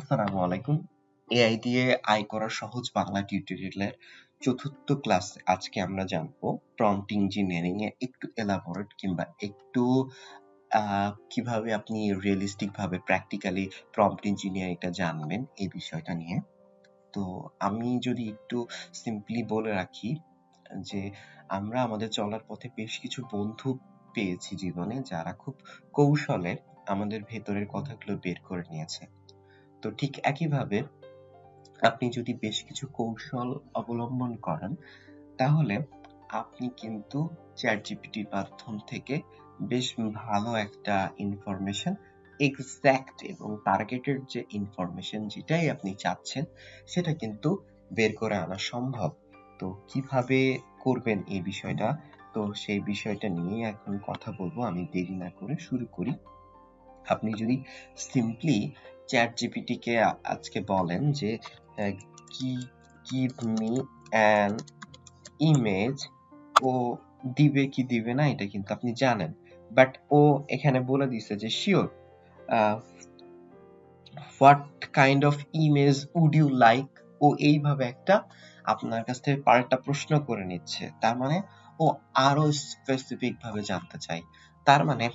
আসসালামু আলাইকুম। এআই দিয়ে আয় করার সহজ বাংলা টিউটোরিয়ালের চতুর্থ ক্লাস আজকে আমরা জানব প্রম্পট ইঞ্জিনিয়ারিং এ একটু এলাবোরেট কিংবা একটু কীভাবে আপনি রিয়েলিস্টিক ভাবে প্র্যাকটিক্যালি প্রম্পট ইঞ্জিনিয়ারিংটা জানবেন এই বিষয়টা নিয়ে। তো আমি যদি একটু সিম্পলি বলে রাখি যে আমরা আমাদের চলার পথে বেশ কিছু বন্ধু পেয়েছি জীবনে যারা খুব কৌশলে আমাদের ভেতরের কথাগুলো বের করে নিয়েছে। তো ঠিক একইভাবে আপনি যদি বেশ কিছু কৌশল অবলম্বন করেন, তাহলে আপনি কিন্তু চ্যাট জিপিটির মাধ্যম থেকে বেশ ভালো একটা ইনফরমেশন এক্সাক্ট এবং টার্গেটেড যে ইনফরমেশন যেটাই আপনি চাচ্ছেন, সেটা কিন্তু বের করে আনা সম্ভব। তো কীভাবে করবেন এই বিষয়টা? তো সেই বিষয়টা নিয়ে এখন কথা বলব। আমি দেরি না করে শুরু করি। আপনি যদি সিম্পলি চ্যাট জিপিটি কে আজকে বলেন যে কি গিভ মি অ্যান ইমেজ ও দিবে কি দিবে না এটা কিন্তু আপনি জানেন। বাট ও এখানে বলে দিছে যে sure what kind of image would you like ও এইভাবে একটা আপনার কাছ থেকে পাল্টা প্রশ্ন করে নিচ্ছে। তার মানে ও আরও স্পেসিফিক ভাবে জানতে চাই তার মানে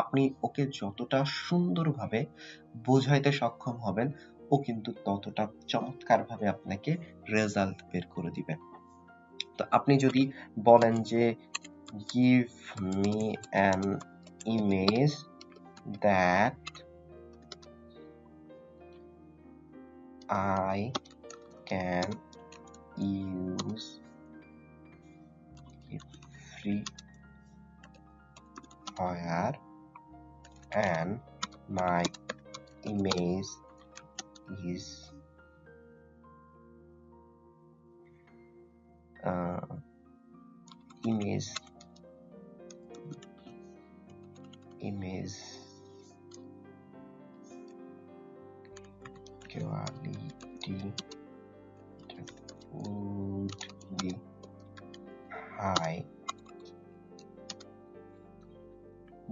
আপনি ওকে যতটা সুন্দরভাবে বোঝাইতে সক্ষম হবেন, ও কিন্তু ততটা চমৎকার ভাবে আপনাকে রেজাল্ট বের করে দিবে। তো আপনি যদি বলেন যে give me an image that can use a free fire and my image is uh, image image quality would be high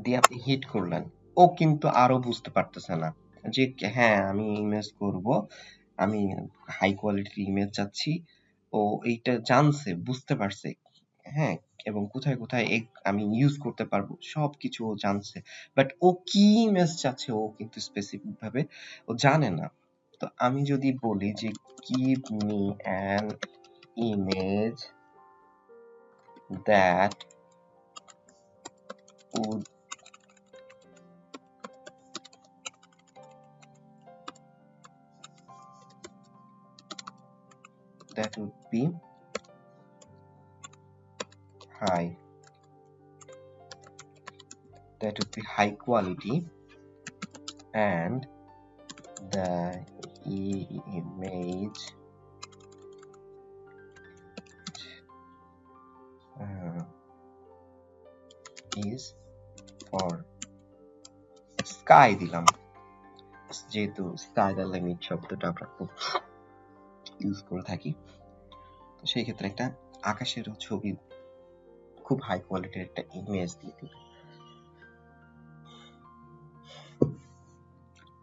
দিয়ে আপনি হিট করলেন ও কিন্তু আরও বুঝতে পারতেছে না যে হ্যাঁ আমি ইমেজ করব, আমি হাই কোয়ালিটির ইমেজ চাচ্ছি, ও এইটা জানছে, বুঝতে পারছে হ্যাঁ এবং কোথায় কোথায় আমি ইউজ করতে পারব, সবকিছু ও জানছে বাট ও কি ইমেজ চাচ্ছে ও কিন্তু স্পেসিফিক ভাবে ও জানে না। তো আমি যদি বলি যে, give me an image that would that would be high that would be high quality and the image uh, is for sky দিলাম যেহেতু স্কাই দ্য লিমিট শব্দটা আমরা খুব ইউজ করে থাকি। তো সেই ক্ষেত্রে একটা আকাশের ছবি খুব হাই কোয়ালিটির একটা ইমেজ দিয়ে দিবে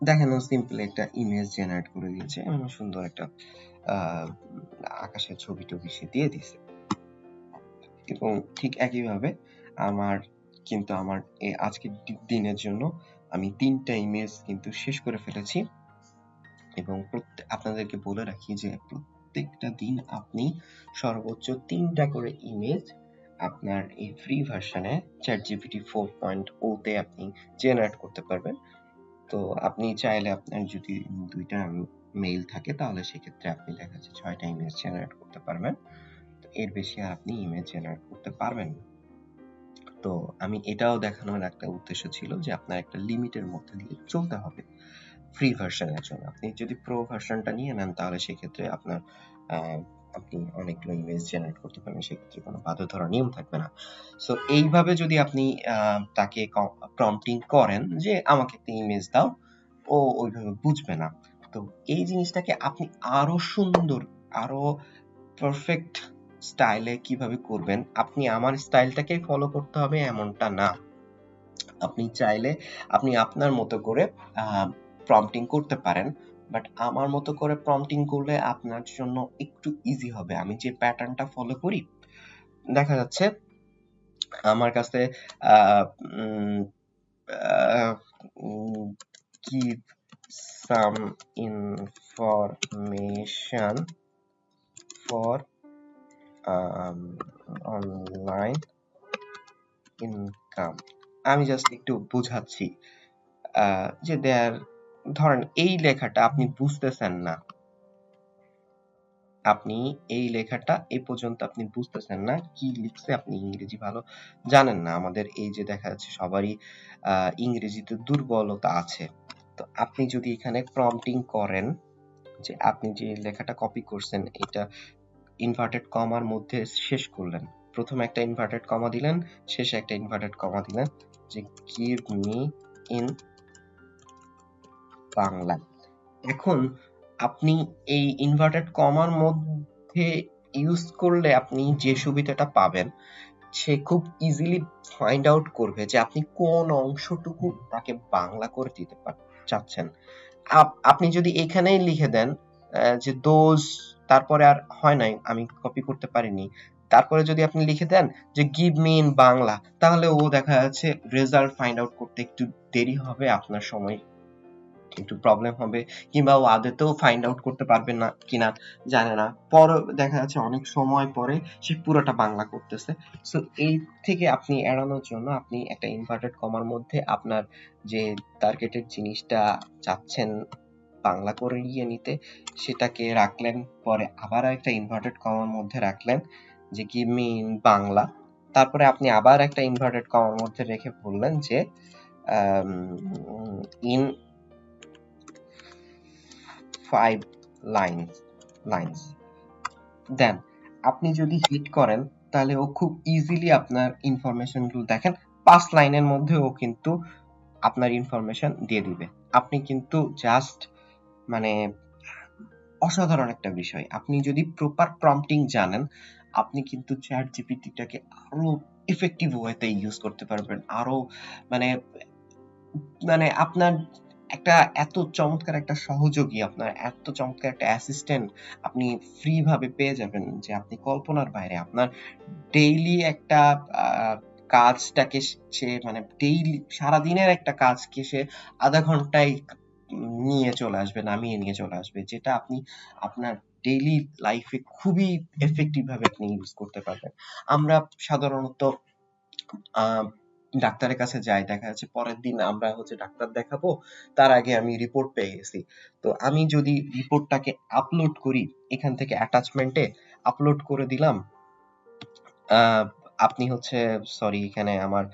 দেখেন ও সিম্পল একটা ইমেজ জেনারেট করে দিয়েছে এবং সুন্দর একটা আকাশের ছবি টবি সে দিয়ে দিয়েছে। এবং ঠিক একইভাবে আমার, কিন্তু আমার এই আজকের দিনের জন্য আমি তিনটা ইমেজ কিন্তু শেষ করে ফেলেছি। এবং আপনাদেরকে বলে রাখি যে প্রত্যেকটা দিন আপনি সর্বোচ্চ তিনটা করে ইমেজ আপনার এই ফ্রি ভার্সনে চ্যাট জিপিটি ফোর পয়েন্ট ওতে আপনি জেনারেট করতে পারবেন। তো আপনি চাইলে আপনার যদি দুইটা মেইল থাকে তাহলে সেক্ষেত্রে আপনি দেখা যাচ্ছে ছয়টা ইমেজ জেনারেট করতে পারবেন। এর বেশি আপনি ইমেজ জেনারেট করতে পারবেন না। তো আমি এটাও দেখানোর একটা উদ্দেশ্য ছিল যে আপনার একটা লিমিটের মধ্যে দিয়ে চলতে হবে। ফ্রি ভার্সনের জন্য। আপনি যদি প্রো ভার্সনটা নিয়ে নেন, তাহলে সেক্ষেত্রে আপনার আপনি অনেকগুলো ইমেজ জেনারেট করতে পারবেন, সেক্ষেত্রে কোনো বাধা ধরার নিয়ম থাকবে না। সো এইভাবে যদি আপনি তাকে প্রম্পটিং করেন যে আমাকে একটা ইমেজ দাও, ও ওইভাবে বুঝবে না। তো এই জিনিসটাকে আপনি আরও সুন্দর, আরও পারফেক্ট স্টাইলে কীভাবে করবেন, আপনি আমার স্টাইলটাকে ফলো করতে হবে, এমনটা না। আপনি চাইলে, আপনি আপনার মতো করে প্রম্পটিং করতে পারেন বাট আমার মতো করে প্রম্পটিং করলে আপনার জন্য একটু ইজি হবে। আমি যে প্যাটার্নটা ফলো করি দেখা যাচ্ছে আমার কাছে give some information for um, online আমি জাস্ট একটু বুঝাচ্ছি যে দেয়ার ধরেন এই লেখাটা আপনি বুঝতেছেন না। আপনি এই লেখাটা এই পর্যন্ত আপনি বুঝতেছেন না, কি লিখছে আপনি ইংরেজি ভালো জানেন না। আমাদের এই যে দেখা যাচ্ছে সবারই ইংরেজিতে দুর্বলতা আছে। তো আপনি যদি এখানে প্রম্পটিং করেন যে আপনি যে লেখাটা কপি করছেন, এটা ইনভার্টেড কমার মধ্যে শেষ করলেন। প্রথমে একটা ইনভার্টেড কমা দিলেন, শেষে একটা ইনভার্টেড কমা দিলেন যে গিভ মি ইন বাংলা। এখন আপনি এই ইনভার্টেড কমার মধ্যে ইউজ করলে আপনি যে সুবিধাটা পাবেন, সে খুব ইজিলি ফাইন্ড আউট করবে যে আপনি কোন অংশটুকু তাকে বাংলা করে দিতে চাচ্ছেন। আপ- আপনি যদি এখানেই লিখে দেন যে দোজ তারপরে আর হয় নাই, আমি কপি করতে পারিনি। তারপরে যদি আপনি লিখে দেন যে গিভ মি ইন বাংলা, তাহলে ও দেখা যাচ্ছে রেজাল্ট ফাইন্ড আউট করতে একটু দেরি হবে, আপনার সময় একটু প্রবলেম হবে, কিংবা ও আদতেও ফাইন্ড আউট করতে পারবে না কিনা জানে না। পর দেখা যাচ্ছে অনেক সময় পরে সে পুরোটা বাংলা করতেছে। সো এই থেকে আপনি এড়ানোর জন্য আপনি একটা ইনভার্টেড কমার মধ্যে আপনার যে টার্গেটেড জিনিসটা চাচ্ছেন বাংলা করে নিয়ে নিতে, সেটাকে রাখলেন, পরে আবার একটা ইনভার্টেড কমার মধ্যে রাখলেন, যে কি মিন বাংলা। তারপরে আপনি আবার একটা ইনভার্টেড কমার মধ্যে রেখে বললেন যে in five lines lines then আপনি যদি হিট করেন, তাহলে ও খুব ইজিলি আপনার ইনফরমেশনগুলো দেখেন। পাঁচ লাইনের মধ্যে ও কিন্তু আপনার ইনফরমেশন দিয়ে দিবে। আপনি কিন্তু জাস্ট মানে অসাধারণ একটা বিষয়। আপনি যদি প্রপার প্রম্পটিং জানেন, আপনি কিন্তু চ্যাট জিপিটিটাকে আরও ইফেক্টিভ ওয়েতে ইউজ করতে পারবেন। আরও মানে মানে আপনার একটা এত চমৎকার একটা সহযোগী, আপনার এত চমৎকার একটা অ্যাসিস্ট্যান্ট আপনি ফ্রি ভাবে পেয়ে যাবেন যে আপনি কল্পনার বাইরে, আপনার ডেইলি একটা কাজটাকে সে মানে ডেইলি সারাদিনের একটা কাজকে সে আধা ঘন্টায় নিয়ে চলে আসবে, নামিয়ে নিয়ে চলে আসবে, যেটা আপনি আপনার ডেইলি লাইফে খুবই এফেক্টিভ ভাবে আপনি ইউজ করতে পারবেন। আমরা সাধারণত, আহ ডাক্তারের কাছে যাই, দেখা যাচ্ছে পরের দিন আমরা হচ্ছে ডাক্তার দেখাবো, তার আগে আমি রিপোর্ট পেয়ে গেছি। তো আমি যদি রিপোর্টটাকে আপলোড করি, এখান থেকে অ্যাটাচমেন্টে আপলোড করে দিলাম আপনি হচ্ছে সরি এখানে আমার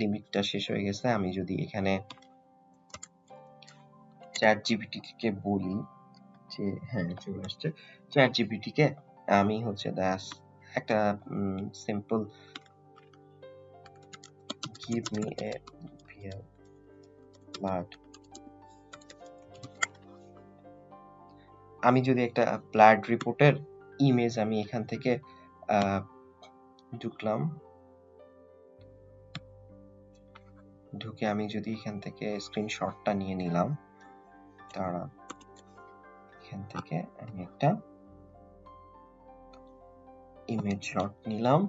লিমিটটা শেষ হয়ে গেছে, আমি যদি এখানে চ্যাট জিপিটি কে বলি, যে হ্যাঁ চলে আসছে চ্যাট জিপিটি কে আমি হচ্ছে একটা simple give me a real blood আমি যদি একটা ব্লাড রিপোর্টের ইমেজ আমি এখান থেকে ঢুকলাম, ঢুকে আমি যদি এখান থেকে স্ক্রিনশটটা নিয়ে নিলাম তারা এখান থেকে আমি একটা ইমেজ শট নিলাম,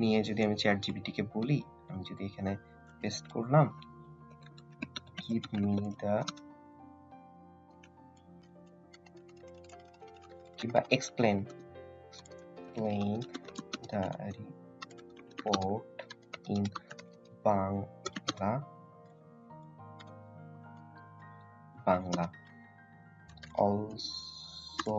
নিয়ে যদি আমি চ্যাট জিপিটিকে বলি আমি যদি এখানে পেস্ট করলাম give me the কিংবা explain explain the report in Bangla Bangla also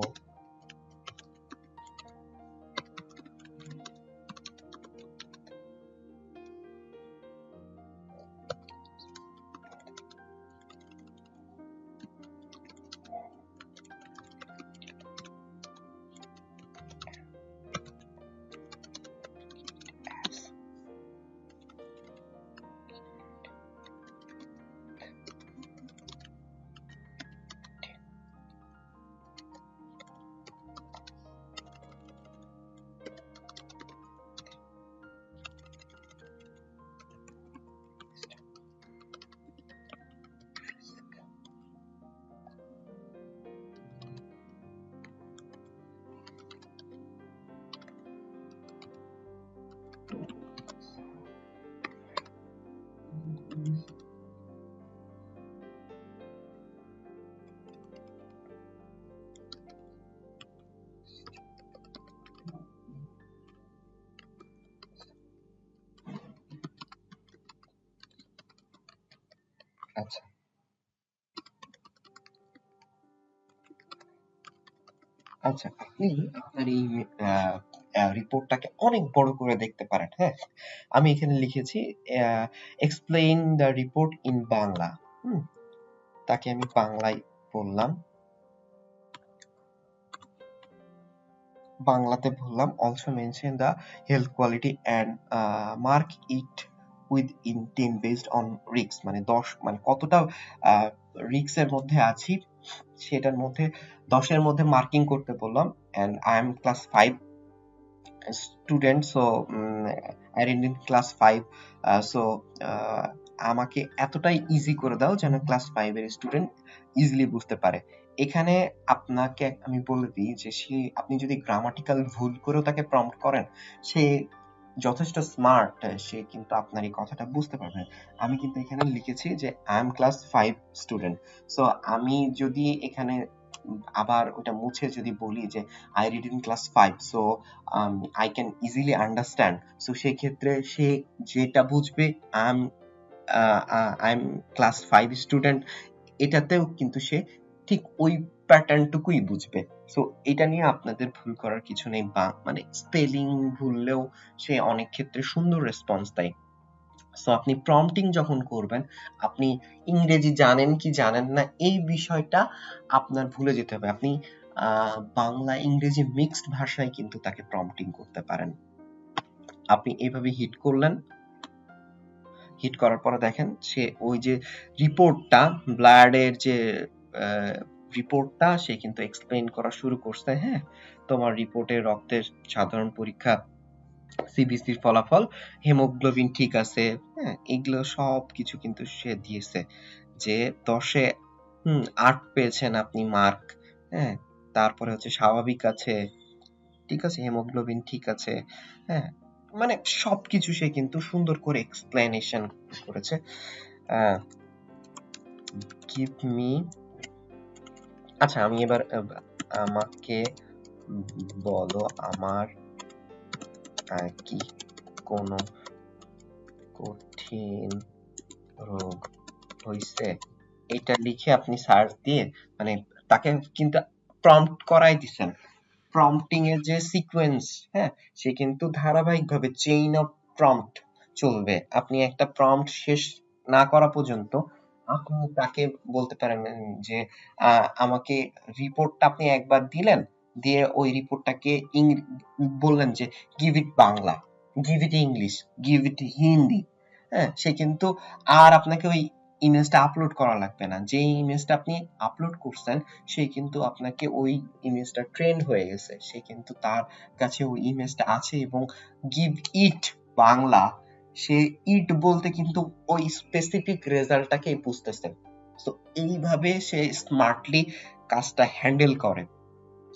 আচ্ছা আপনি আপনার এই রিপোর্টটাকে অনেক বড় করে দেখতে পারেন হ্যাঁ? আমি এখানে লিখেছি explain the report in Bangla, হুম? তাকে আমি বাংলায় বললাম। বাংলাতে বললাম also mention the health quality and mark it within ten based on রিক্স মানে দশ মানে কতটা রিক্সের মধ্যে আছি, সেটার মধ্যে দশের মধ্যে মার্কিং করতে বললাম and I am class five student so I in class five so আমাকে এতটাই ইজি করে দাও যেন ক্লাস ফাইভের স্টুডেন্ট ইজিলি বুঝতে পারে। এখানে আপনাকে আমি বলে দিই যে সে, আপনি যদি গ্রামাটিক্যাল ভুল করেও তাকে প্রম্পট করেন, সে যথেষ্ট স্মার্ট সে কিন্তু আপনার এই কথাটা বুঝতে পারবে। আমি কিন্তু এখানে লিখেছি যে I am class five student so আমি যদি এখানে আবার ওটা মুছে যদি বলি যে I read in class five so I can easily understand so সেই ক্ষেত্রে সে যেটা বুঝবে I am I am class five student এটাতেও কিন্তু সে ঠিক ওই প্যাটার্নটুকুই বুঝবে। সো এটা নিয়ে আপনাদের ভুল করার কিছু নেই বা মানে স্পেলিং ভুললেও সে অনেক ক্ষেত্রে সুন্দর রেসপন্স দেয়। সো আপনি প্রম্পটিং যখন করবেন, আপনি ইংরেজি জানেন কি জানেন না, এই বিষয়টা আপনার ভুলে যেতে হবে। আপনি বাংলা, ইংরেজি মিক্সড ভাষায় কিন্তু তাকে প্রম্পটিং করতে পারেন। আপনি এইভাবে হিট করলেন। হিট করার পরে দেখেন, সে ওই যে রিপোর্টটা ব্লাডের যে রিপোর্টটা সে কিন্তু এক্সপ্লেন করা শুরু করছে হ্যাঁ? তোমার রিপোর্টে রক্তের সাধারণ পরীক্ষা সিবিসির ফলাফল হেমোগ্লোবিন ঠিক আছে হ্যাঁ? এগুলো সব কিছু কিন্তু সে দিয়েছে যে দশে, হুম, আট পেয়েছেন আপনি মার্ক হ্যাঁ? তারপরে হচ্ছে স্বাভাবিক আছে, ঠিক আছে? হেমোগ্লোবিন ঠিক আছে হ্যাঁ? মানে সবকিছু সে কিন্তু সুন্দর করে এক্সপ্লেনেশন করেছে। গিভ মি আচ্ছা আমি এবার আমাকে বলো আমার কি কোনো কঠিন রোগ হইছে? এটা লিখে আপনি সার্চ দিয়ে মানে তাকে কিন্তু প্রম্পট করাই দিছেন। প্রম্পটিং এর যে সিকোয়েন্স হ্যাঁ সে কিন্তু ধারাবাহিকভাবে চেইন অফ প্রম্পট চলবে। আপনি একটা প্রম্পট শেষ না করা পর্যন্ত তাকে বলতে পারেন যে আমাকে রিপোর্টটা আপনি একবার দিলেন, দিয়ে ওই রিপোর্টটাকে বললেন যে give it Bangla give it English give it Hindi হ্যাঁ সে কিন্তু আর আপনাকে ওই ইমেজটা আপলোড করা লাগবে না। যে ইমেজটা আপনি আপলোড করছেন, সে কিন্তু আপনাকে ওই ইমেজটা ট্রেন্ড হয়ে গেছে। সে কিন্তু তার কাছে ওই ইমেজটা আছে এবং গিভ ইট বাংলা সে ইট বলতে কিন্তু ওই স্পেসিফিক রেজাল্টটাকে বুঝতেছে। তো এইভাবে সে স্মার্টলি কাজটা হ্যান্ডেল করে।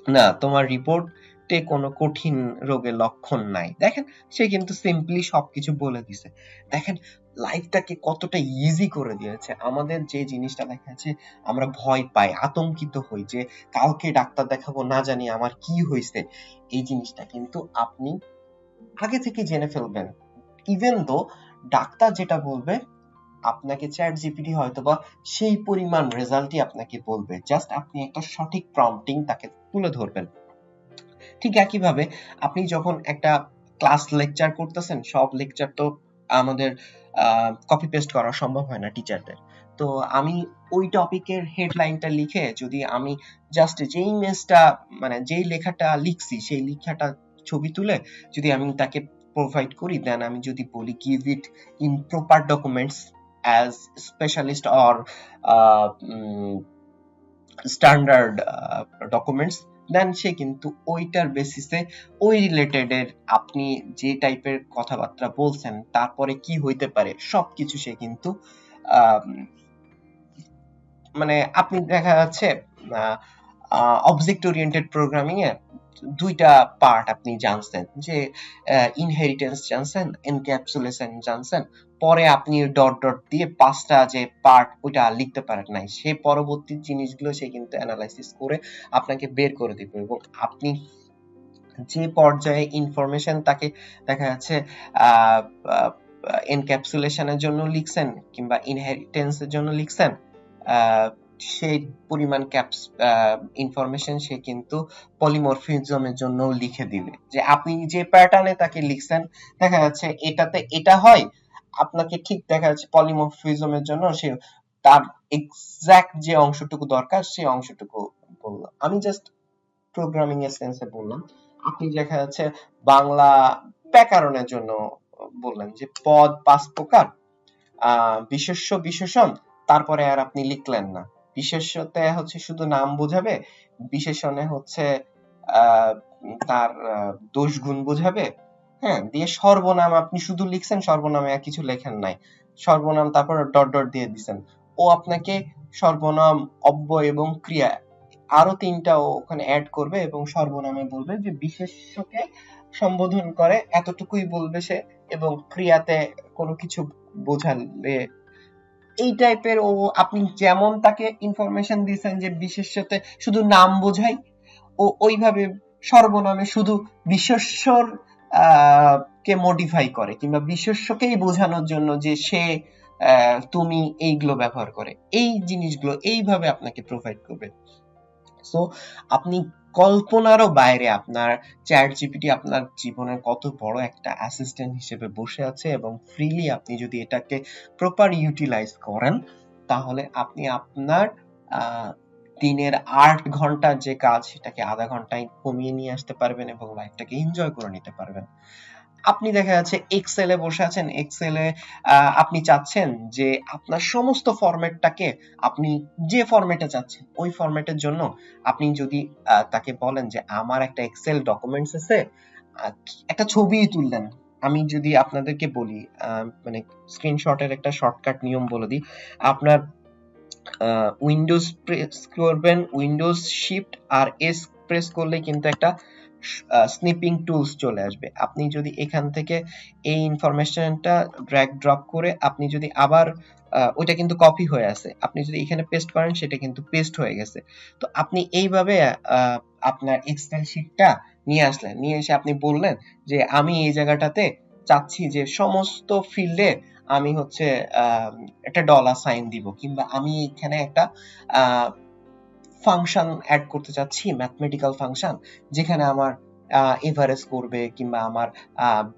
না, তোমার রিপোর্টে কোনো কঠিন রোগের লক্ষণ নাই। দেখেন, সে কিন্তু সিম্পলি সবকিছু বলে দিছে। দেখেন লাইফটাকে কতটা ইজি করে দিয়েছে। আমাদের যে জিনিসটা দেখা যাচ্ছে আমরা ভয় পাই, আতঙ্কিত হই যে, কাউকে ডাক্তার দেখাবো, না জানি আমার কি হয়েছে এই জিনিসটা কিন্তু আপনি আগে থেকে জেনে ফেলবেন। ইভেন দো ডাক্তার যেটা বলবে, আপনাকে চ্যাট জিপিটি হয়তো বা সেই পরিমাণ রেজাল্টই আপনাকে বলবে। জাস্ট আপনি একটা সঠিক প্রম্পটিং তাকে তুলে ধরবেন। ঠিক একইভাবে আপনি যখন একটা ক্লাস লেকচার করতেছেন, সব লেকচার তো আমাদের কপি পেস্ট করা সম্ভব হয় না টিচারদের তো আমি ওই টপিকের হেডলাইনটা লিখে যদি আমি জাস্ট যেই মেসটা মানে যেই লেখাটা লিখছি, সেই লেখাটা ছবি তুলে যদি আমি তাকে প্রোভাইড করি দেন আমি যদি বলি give it in proper documents as specialist or standard documents then সে কিন্তু ওইটার বেসিসে ওই রিলেটেড এর আপনি যে টাইপের কথাবার্তা বলছেন, তারপরে কি হইতে পারে, সবকিছু সে কিন্তু মানে আপনি দেখা যাচ্ছে অবজেক্ট ওরিয়েন্টেড প্রোগ্রামিং এ দুইটা পার্ট আপনি জানছেন, যে ইনহেরিটেন্স জানছেন এনক্যাপসুলেশন জানছেন, পরে আপনি ডট ডট দিয়ে পাঁচটা যে পার্ট ওইটা লিখতে পারেন নাই সে পরবর্তী জিনিসগুলো সে কিন্তু অ্যানালাইসিস করে আপনাকে বের করে দিবে এবং আপনি যে পর্যায়ে ইনফরমেশন তাকে দেখা যাচ্ছে এনক্যাপসুলেশনের জন্য লিখছেন কিংবা ইনহেরিটেন্সের জন্য লিখছেন সেই পরিমাণ ক্যাপস ইনফরমেশন সে কিন্তু পলিমরফিজমের জন্য লিখে দিবে। যে আপনি যে প্যাটার্নে তাকে লিখছেন, দেখা যাচ্ছে এটাতে এটা হয়, আপনাকে ঠিক দেখা যাচ্ছে পলিমরফিজমের জন্য সে তার এক্সাক্ট যে অংশটুকু দরকার সেই অংশটুকু বললাম আমি জাস্ট প্রোগ্রামিং এর সেন্সে বললাম। আপনি দেখা যাচ্ছে বাংলা ব্যাকরণের জন্য বললেন যে পদ পাঁচ প্রকার বিশেষ্য, বিশেষণ, তারপরে আর আপনি লিখলেন না। বিশেষ্যতে হচ্ছে শুধু নাম বোঝাবে, বিশেষণে হচ্ছে তার দোষ গুণ বোঝাবে। হ্যাঁ দিয়ে সর্বনাম আপনি শুধু লিখছেন, সর্বনামে আর কিছু লেখেন নাই। সর্বনাম তারপর ডট ডট দিয়ে দিছেন। ও আপনাকে সর্বনাম অব্যয় এবং ক্রিয়া আরও তিনটা ওখানে অ্যাড করবে এবং সর্বনামে বলবে যে বিশেষ্যকে সম্বোধন করে, এতটুকুই বলবে সে এবং ক্রিয়াতে কোনো কিছু বোঝালে এই টাইপের ও আপনি যেমন তাকে ইনফরমেশন দিয়েছেন যে বিশেষ্যতে শুধু নাম বোঝাই, ও ওইভাবে সর্বনামে শুধু বিশেষ্যর কে মডিফাই করে কিংবা বিশেষ্যকেই বোঝানোর জন্য যে সে তুমি এইগুলো ব্যবহার করে। এই জিনিসগুলো এইভাবে আপনাকে প্রোভাইড করবে। সো আপনি কল্পনারও বাইরে আপনার চ্যাট জিপিটি আপনার জীবনের কত বড় একটা অ্যাসিস্ট্যান্ট হিসেবে বসে আছে এবং ফ্রিলি আপনি যদি এটাকে প্রপার ইউটিলাইজ করেন, তাহলে আপনি আপনার দিনের আট ঘণ্টার যে কাজ, সেটাকে আধা ঘন্টায় কমিয়ে নিয়ে আসতে পারবেন এবং লাইফটাকে এনজয় করে নিতে পারবেন। আপনি দেখা যাচ্ছে এক্সেলে বসে আছেন। এক্সেলে আপনি চাচ্ছেন যে আপনার সমস্ত ফরম্যাটটাকে আপনি যে ফরম্যাটে চাচ্ছেন, ওই ফরম্যাটের জন্য আপনি যদি তাকে বলেন যে আমার একটা এক্সেল ডকুমেন্টস আছে একটা ছবি তুললেন। আমি যদি আপনাদেরকে বলি মানে স্ক্রিনশটের একটা শর্টকাট নিয়ম বলে দিই, আপনার উইন্ডোজ প্রেস করবেন উইন্ডোজ শিফট আর এস প্রেস করলে কিন্তু একটা স্নিপিং টুলস চলে আসবে। আপনি যদি এখান থেকে এই ইনফরমেশনটা ড্র্যাগ ড্রপ করে আপনি যদি আবার ওইটা কিন্তু কপি হয়ে আছে আপনি যদি এখানে পেস্ট করেন, সেটা কিন্তু পেস্ট হয়ে গেছে। তো আপনি এইভাবে আপনার এক্সেল শিটটা নিয়ে আসলেন। নিয়ে এসে আপনি বললেন যে, আমি এই জায়গাটাতে চাচ্ছি যে, সমস্ত ফিল্ডে আমি হচ্ছে একটা ডলার সাইন দিব। কিংবা আমি এখানে একটা ফাংশন অ্যাড করতে চাচ্ছি ম্যাথমেটিক্যাল ফাংশন যেখানে আমার এভারেজ করবে কিংবা আমার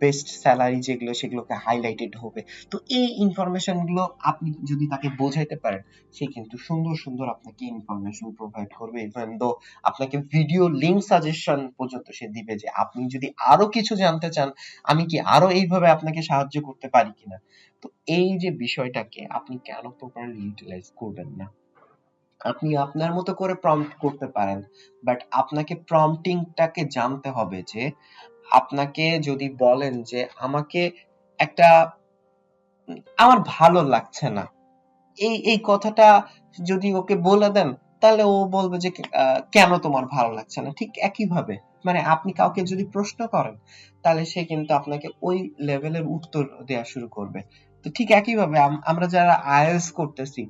বেস্ট স্যালারি যেগুলো, সেগুলোকে হাইলাইটেড হবে। তো এই ইনফরমেশনগুলো আপনি যদি তাকে বোঝাইতে পারেন, সে কিন্তু সুন্দর সুন্দর আপনাকে ইনফরমেশন প্রোভাইড করবে ইভেন দো আপনাকে ভিডিও লিংক সাজেশন পর্যন্ত সে দিবে যে আপনি যদি আরও কিছু জানতে চান, আমি কি আরও এইভাবে আপনাকে সাহায্য করতে পারি কিনা? তো এই যে বিষয়টাকে আপনি কেন প্রপারলি ইউটিলাইজ করবেন না? আপনি আপনার মতো করে প্রম্পট করতে পারেন বাট আপনাকে প্রম্পটিংটাকে জানতে হবে যে, আপনাকে যদি বলেন যে, আমাকে একটা, আমার ভালো লাগছে না। এই এই কথাটা যদি ওকে বলে দেন, তাহলে ও বলবে যে কেন তোমার ভালো লাগছে না? ঠিক একই ভাবে মানে আপনি কাউকে যদি প্রশ্ন করেন, তাহলে সে কিন্তু আপনাকে ওই লেভেলের উত্তর দেওয়া শুরু করবে। তো ঠিক একই ভাবে আমরা যারা আইএলটিএস করতেছি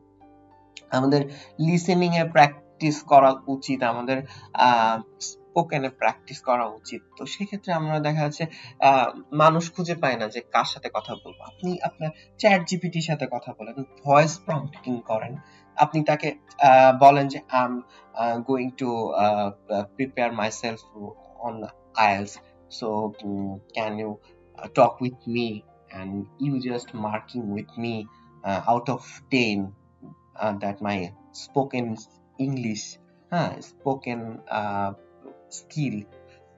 আমাদের লিসেনিং এ প্র্যাকটিস করা উচিত আমাদের স্পোকেনে প্র্যাকটিস করা উচিত। তো সেক্ষেত্রে আমরা দেখা যাচ্ছে মানুষ খুঁজে পায় না যে কার সাথে কথা বলব। আপনি আপনার চ্যাট জিপিটির সাথে কথা বলেন ভয়েস প্রম্পটিং করেন। আপনি তাকে বলেন যে I am going to prepare myself on IELTS so can you with me? And you just marking with me uh, out of 10 uh, that my spoken English হ্যাঁ uh, skill.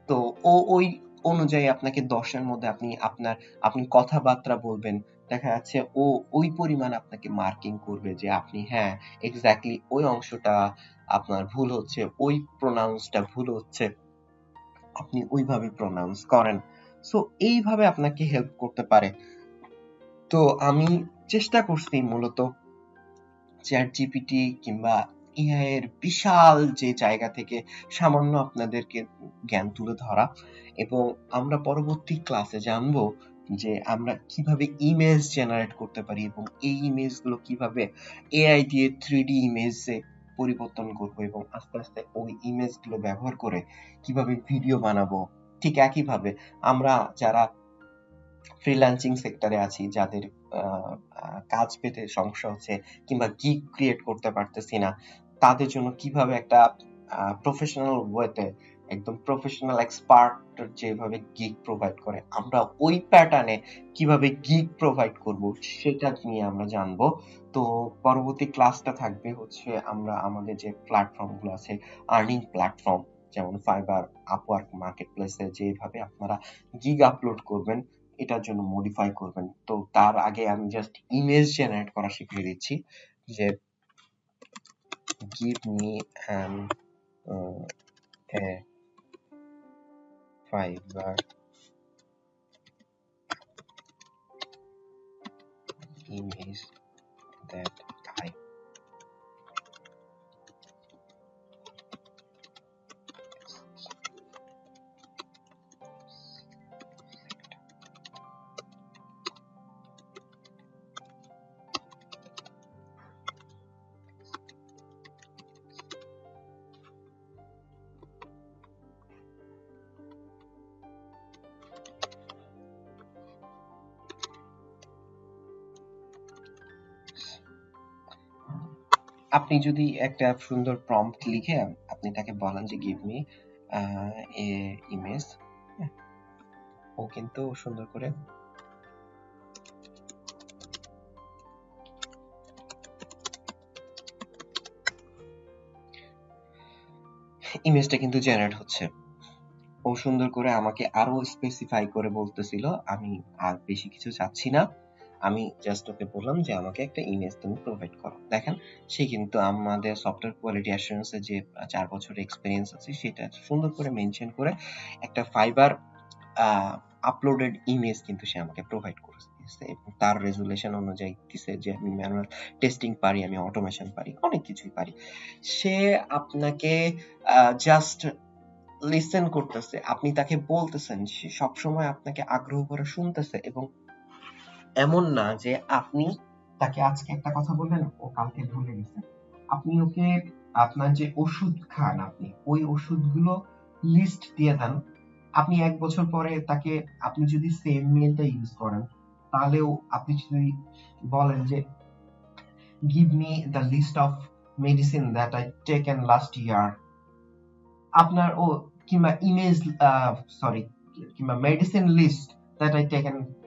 তো ও ওই অনুযায়ী আপনাকে দশের মধ্যে আপনি আপনার আপনি কথাবার্তা বলবেন। দেখা যাচ্ছে ও ওই পরিমাণ আপনাকে মার্কিং করবে যে আপনি হ্যাঁ এক্স্যাক্টলি ওই অংশটা আপনার ভুল হচ্ছে ওই প্রোনাউন্সটা ভুল হচ্ছে আপনি ওইভাবে প্রোনাউন্স করেন। সো এইভাবে আপনাকে হেল্প করতে পারে। তো আমি চেষ্টা করছি মূলত চ্যাট জিপিটি কিংবা এআই এর বিশাল যে জায়গা থেকে সামান্য আপনাদেরকে জ্ঞান তুলে ধরা এবং আমরা পরবর্তী ক্লাসে জানব যে আমরা কীভাবে ইমেজ জেনারেট করতে পারি এবং এই ইমেজগুলো কীভাবে এআই দিয়ে থ্রি ডি ইমেজে পরিবর্তন করব এবং আস্তে আস্তে ওই ইমেজগুলো ব্যবহার করে কীভাবে ভিডিও বানাবো। ঠিক একইভাবে আমরা যারা ফ্রিল্যান্সিং সেক্টরে আছি, যাদের কাজ পেতে সমস্যা হচ্ছে কিংবা গিগ ক্রিয়েট করতে পারতেছি না, তাদের জন্য কীভাবে একটা প্রফেশনাল ওয়েতে একদম প্রফেশনাল এক্সপার্ট যেভাবে গিগ প্রোভাইড করে, আমরা ওই প্যাটার্নে কীভাবে গিগ প্রোভাইড করব সেটা নিয়ে আমরা জানব। তো পরবর্তী ক্লাসটা থাকবে হচ্ছে আমরা আমাদের যে প্ল্যাটফর্মগুলো আছে আর্নিং প্ল্যাটফর্ম যেমন ফাইবার আপওয়ার্ক মার্কেট প্লেসে যেভাবে আপনারা গিগ আপলোড করবেন এটার জন্য মডিফাই করবেন। তো তার আগে আমি জাস্ট ইমেজ জেনারেট করা শিখিয়ে দিচ্ছি যে give me an uh, a fiber image that আপনি যদি একটা সুন্দর প্রম্পট লিখে আপনি তাকে বলেন যে গিভ মি এ ইমেজ ও কিন্তু সুন্দর করে ইমেজটা কিন্তু জেনারেট হচ্ছে। ও সুন্দর করে আমাকে আরও স্পেসিফাই করে বলতেছিল, আমি আর বেশি কিছু চাচ্ছি না। আমি জাস্ট ওকে বললাম যে, আমাকে একটা ইমেজ তুমি প্রোভাইড করো। দেখেন, সে কিন্তু আমাদের সফটওয়্যার কোয়ালিটি অ্যাসুরেন্সে যে চার বছরের এক্সপিরিয়েন্স আছে, সেটা সুন্দর করে মেনশন করে একটা ফাইবার আপলোডেড ইমেজ কিন্তু সে আমাকে প্রোভাইড করেছে। এবং তার রেজুলেশন অনুযায়ী দিছে যে, আমি ম্যানুয়াল টেস্টিং পারি, আমি অটোমেশন পারি, অনেক কিছুই পারি। সে আপনাকে জাস্ট লিসেন করতেছে, আপনি তাকে বলতেছেন, সে সবসময় আপনাকে আগ্রহ করে শুনতেছে এবং এমন না যে আপনি তাকে আজকে একটা কথা বললেন, ও কালকে ভুলে গেছে। আপনি ওকে আপনার যে ওষুধ খান আপনি, ওই ওষুধগুলো লিস্ট দিয়ে দেন। আপনি এক বছর পরে তাকে, আপনি যদি সেম মেলটা ইউজ করেন তাহলেও আপনি যদি বলেন যে give me the list of medicine that I taken last year আপনার, ও, কিংবা ইমেজ সরি কিংবা medicine list that I taken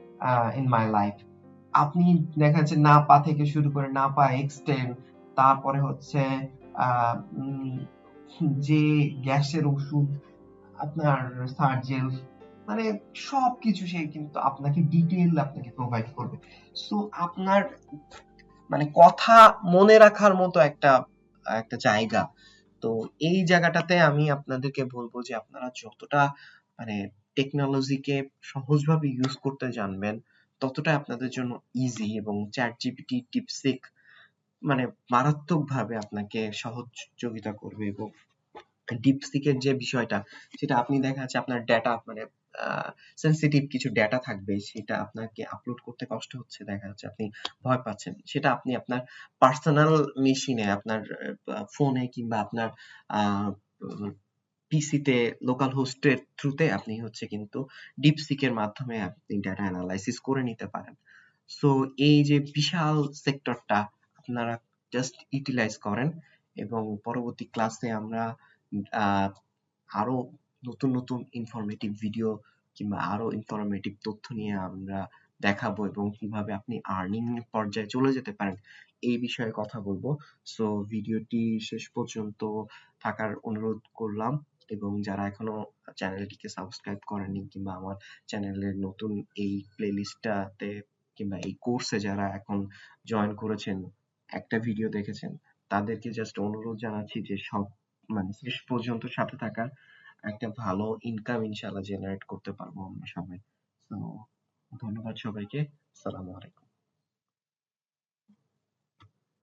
in my life আপনি দেখা যাচ্ছে না পা থেকে শুরু করে না পা এক্সটেন্ড তারপরে হচ্ছে যে গ্যাসের ওষুধ, আপনার সার্জেল মানে সবকিছু সে কিন্তু আপনাকে ডিটেইল আপনাকে প্রোভাইড করবে। সো আপনার মানে কথা মনে রাখার মতো একটা একটা জায়গা। তো এই জায়গাটাতে আমি আপনাদেরকে বলব যে আপনারা যতটা মানে টেকনোলজিকে সহজভাবে ইউজ করতে জানবেন ততটা আপনাদের জন্য ইজি এবং চ্যাট জিপিটি টিপসিক মানে মারাত্মকভাবে আপনাকে সহযোগিতা করবে এবং ডিপসিকের যে বিষয়টা, সেটা আপনি দেখা যাচ্ছে আপনার ডেটা মানে সেন্সিটিভ কিছু ডেটা থাকবে, সেটা আপনাকে আপলোড করতে কষ্ট হচ্ছে, দেখা যাচ্ছে আপনি ভয় পাচ্ছেন। সেটা আপনি আপনার পার্সোনাল মেশিনে আপনার ফোনে কিংবা আপনার পিসিতে লোকাল হোস্টের থ্রুতে আপনি হচ্ছে কিন্তু ডিপসিকের মাধ্যমে আপনি ডাটা অ্যানালাইসিস করে নিতে পারেন। সো এই যে বিশাল সেক্টরটা আপনারা জাস্ট ইউটিলাইজ করেন এবং পরবর্তী ক্লাসে আমরা আরও নতুন নতুন ইনফরমেটিভ ভিডিও কিংবা আরও ইনফরমেটিভ তথ্য নিয়ে আমরা দেখাবো এবং কীভাবে আপনি আর্নিং পর্যায়ে চলে যেতে পারেন, এই বিষয়ে কথা বলব। সো ভিডিওটি শেষ পর্যন্ত থাকার অনুরোধ করলাম। এবং যারা এখনও চ্যানেলটিকে সাবস্ক্রাইব করেনি কিংবা আমার চ্যানেলের নতুন এই প্লেলিস্টটাতে কিংবা এই কোর্সে যারা এখন জয়েন করেছেন, একটা ভিডিও দেখেছেন, তাদেরকে জাস্ট অনুরোধ জানাচ্ছি যে সব মানে শেষ পর্যন্ত সাথে থাকার একটা ভালো ইনকাম ইনশাআল্লাহ জেনারেট করতে পারব আমরা সবাই। তো ধন্যবাদ সবাইকে। আসসালামু আলাইকুম।